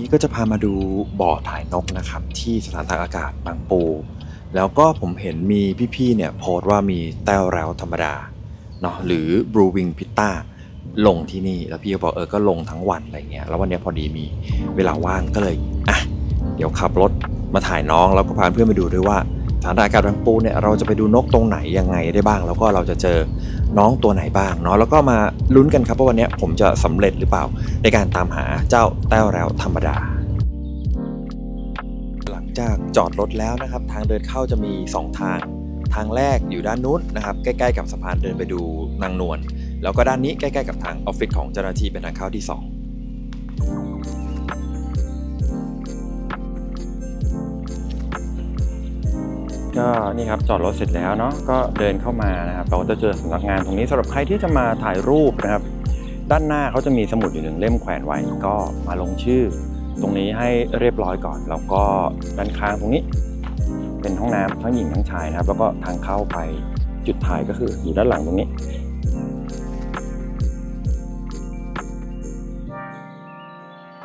นี้ก็จะพามาดูบ่อถ่ายนกนะครับที่สถานตากอากาศบางปู แล้วก็ผมเห็นมีพี่ๆเนี่ยโพสต์ว่ามีแต้วแล้วธรรมดาเนาะหรือบรูวิงพิต้าลงที่นี่แล้วพี่ก็บอกเออก็ลงทั้งวันอะไรเงี้ยแล้ววันนี้พอดีมีเวลาว่างก็เลยอะเดี๋ยวขับรถมาถ่ายน้องแล้วก็พาเพื่อนไปดูด้วยว่า สถานตากอากาศบางปูเนี่ยเราจะไปดูนกตรงไหนยังไงได้บ้าง แล้วก็เราจะเจอน้องตัวไหนบ้างเนาะแล้วก็มาลุ้นกันครับว่าวันนี้ผมจะสำเร็จหรือเปล่า ในการตามหาเจ้าแต้วแล้วธรรมดา หลังจากจอดรถแล้วนะครับ ทางเดินเข้าจะมี 2 ทาง ทางแรกอยู่ด้านนู้นนะครับ ใกล้ๆกับสะพานเดินไปดูนางนวลแล้วก็ด้านนี้ใกล้ๆกับทางออฟฟิศของเจ้าหน้าที่เป็นทางเข้าที่ 2 ก็นี่ครับจอดรถเสร็จแล้วเนาะก็เดินเข้ามานะครับเราก็จะเจอสำนักงานตรงนี้สำหรับใครที่จะมาถ่ายรูปนะครับ ด้านหน้าเขาจะมีสมุดอยู่หนึ่งเล่มแขวนไว้ก็มาลงชื่อ ตรงนี้ให้เรียบร้อยก่อน แล้วก็ด้านข้างตรงนี้ เป็นห้องน้ำทั้งหญิงทั้งชายนะครับ แล้วก็ทางเข้าไปจุดถ่ายก็คืออยู่ด้านหลังตรงนี้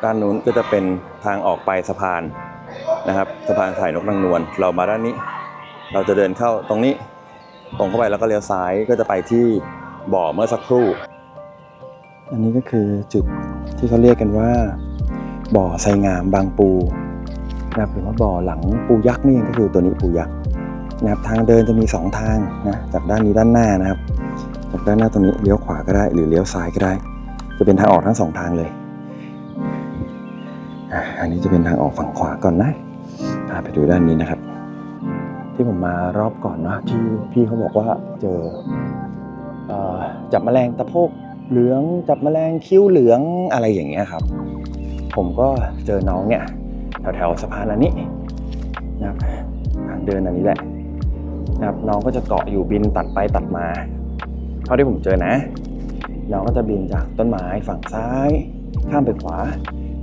ด้านนู้นก็จะเป็นทางออกไปสะพานนะครับสะพานถ่ายนกนางนวลเรามาด้านนี้ เราจะเดินเข้าตรงนี้ ตรงเข้าไปแล้วก็เลี้ยวซ้ายก็จะไปที่บ่อเมื่อสักครู่ อันนี้ก็คือจุดที่เขาเรียกกันว่า บ่อไซงามบางปูนะครับหรือว่าบ่อหลังปูยักษ์นี่เองก็คือตัวนี้ปูยักษ์นะครับทางเดินจะมีสองทางนะจากด้านนี้ด้านหน้านะครับ จากด้านหน้าตรงนี้เลี้ยวขวาก็ได้ หรือเลี้ยวซ้ายก็ได้ จะเป็นทางออกทั้งสองทางเลยอันนี้จะเป็นทางออกฝั่งขวาก่อนนะพาไปดูด้านนี้นะครับ ที่ผมมารอบก่อนนะที่พี่เขาบอกว่าเจอเอจับแมลงตะโพกเหลืองจับแมลงคิ้วเหลืองอะไรอย่างเงี้ยครับ ผมก็เจอน้องเนี่ยแถวแถวสะพานอันนี้นะครับทางเดินอันนี้แหละนะครับน้องก็จะเกาะอยู่บินตัดไปตัดมาเท่าที่ผมเจอนะ น้องก็จะบินจากต้นไม้ฝั่งซ้าย ข้ามไปขวา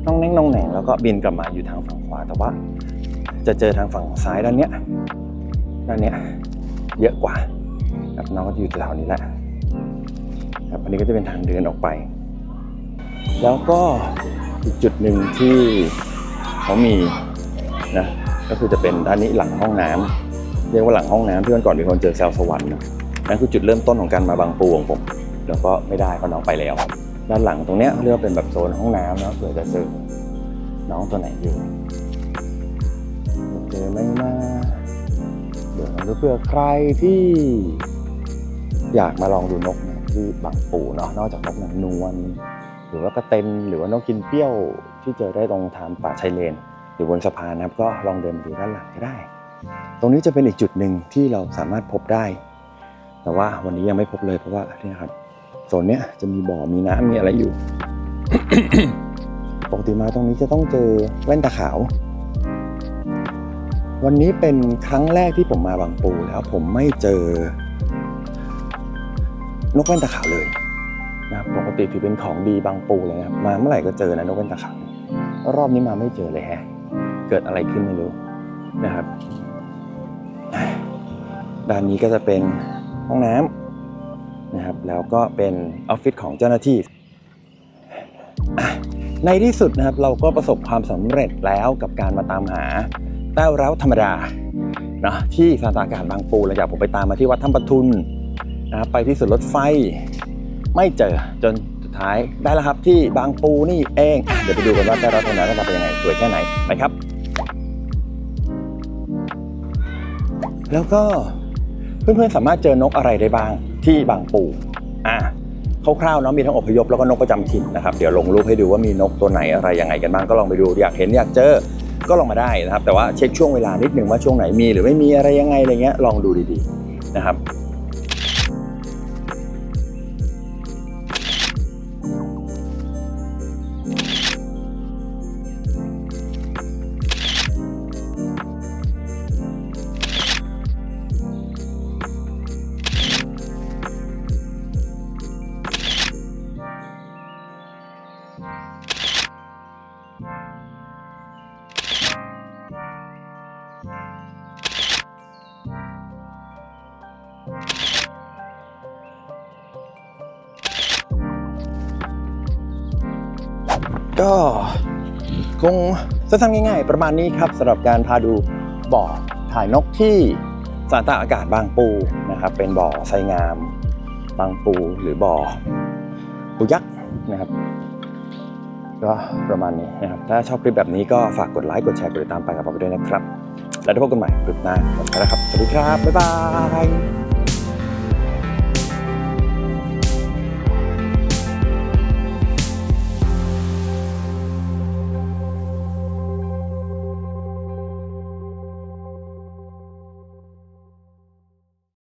น้องแน่งน้องแหน่งแล้วก็บินกลับมาอยู่ทางฝั่งขวาแต่ว่า จะเจอทางฝั่งซ้ายด้านเนี้ย ด้านเนี้ยเยอะกว่าครับน้องก็จะอยู่แถวนี้แหละครับอันนี้ก็จะเป็นทางเดินออกไป แล้วก็อีกจุดหนึ่งที่เขามีนะก็คือจะเป็นด้านนี้หลังห้องน้ำเรียกว่าหลังห้องน้ำที่วันก่อนมีคนเจอแซวสวรรค์นะนั่นคือจุดเริ่มต้นของการมาบางปูของผม แล้วก็ไม่ได้เพราะน้องไปแล้ว ด้านหลังตรงเนี้ยเรียกว่าเป็นแบบโซนห้องน้ำเนาะเผื่อจะเจอน้องตัวไหนอยู่เจอไหมนะเดี๋ยวมัน ก็เพื่อใครที่ อยากมาลองดูนกนะที่บางปูเนาะนอกจากนกนางนวลหรือว่ากระเต็นหรือว่านกกินเปรี้ยวที่เจอได้ตรงทางป่าชายเลน หรือบนสะพานนะครับก็ลองเดินดูด้านหลังก็ได้ ตรงนี้จะเป็นอีกจุดหนึ่งที่เราสามารถพบได้ แต่ว่าวันนี้ยังไม่พบเลยเพราะว่าเนี่ยครับโซนเนี้ยจะมีบ่อมีน้ำมีอะไรอยู่ปกติมาตรงนี้จะต้องเจอแว่นตาขาว วันนี้เป็นครั้งแรกที่ผมมาบางปูแล้วผมไม่เจอ นกแว่นตาขาวเลยนะครับปกติถือเป็นของดีบางปูเลยนะมาเมื่อไหร่ก็เจอนะนกแว่นตาขาวรอบนี้มาไม่เจอเลยแฮะ เกิดอะไรขึ้นไม่รู้นะครับด้านนี้ก็จะเป็นห้องน้ำนะครับ แล้วก็เป็นออฟฟิศของเจ้าหน้าที่ ในที่สุดนะครับเราก็ประสบความสำเร็จแล้วกับการมาตามหา แต้วร้าวธรรมดานะที่สถานตากาศบางปูหลังจากผมไปตามมาที่วัดถ้ำปทุนนะครับไปที่สุดรถไฟไม่เจอจนสุดท้ายได้แล้วครับที่บางปูนี่เอง เดี๋ยวไปดูกันว่าแต้วร้าวธรรมดาหน้าตาเป็นยังไงสวยแค่ไหนไปครับ แล้วก็เพื่อนๆสามารถเจอนกอะไรได้บ้างที่บางปูอ่าคร่าวๆเนาะมีทั้งอพยพแล้วก็นกประจำถิ่นนะครับเดี๋ยวลงรูปให้ดูว่ามีนกตัวไหนอะไรยังไงกันบ้างก็ลองไปดูอยากเห็นอยากเจอ ก็ลองมาได้นะครับ แต่ว่าเช็คช่วงเวลานิดหนึ่งว่าช่วงไหนมีหรือไม่มีอะไรยังไงอะไรเงี้ยลองดูดีๆนะครับ ก็คงสั้นๆง่าย ๆ ประมาณนี้ครับสำหรับการพาดูบ่อถ่ายนกที่สถานตากอากาศบางปูนะครับ เป็นบ่อไซงาม บางปูหรือบ่อปูยักษ์นะครับ ก็ประมาณนี้นะครับ ถ้าชอบคลิปแบบนี้ก็ฝากกดไลค์กดแชร์กดติดตามไปกับเราด้วยนะครับ แล้วพบกันใหม่คลิปหน้าหมดแล้วครับ สวัสดีครับ บ๊ายบาย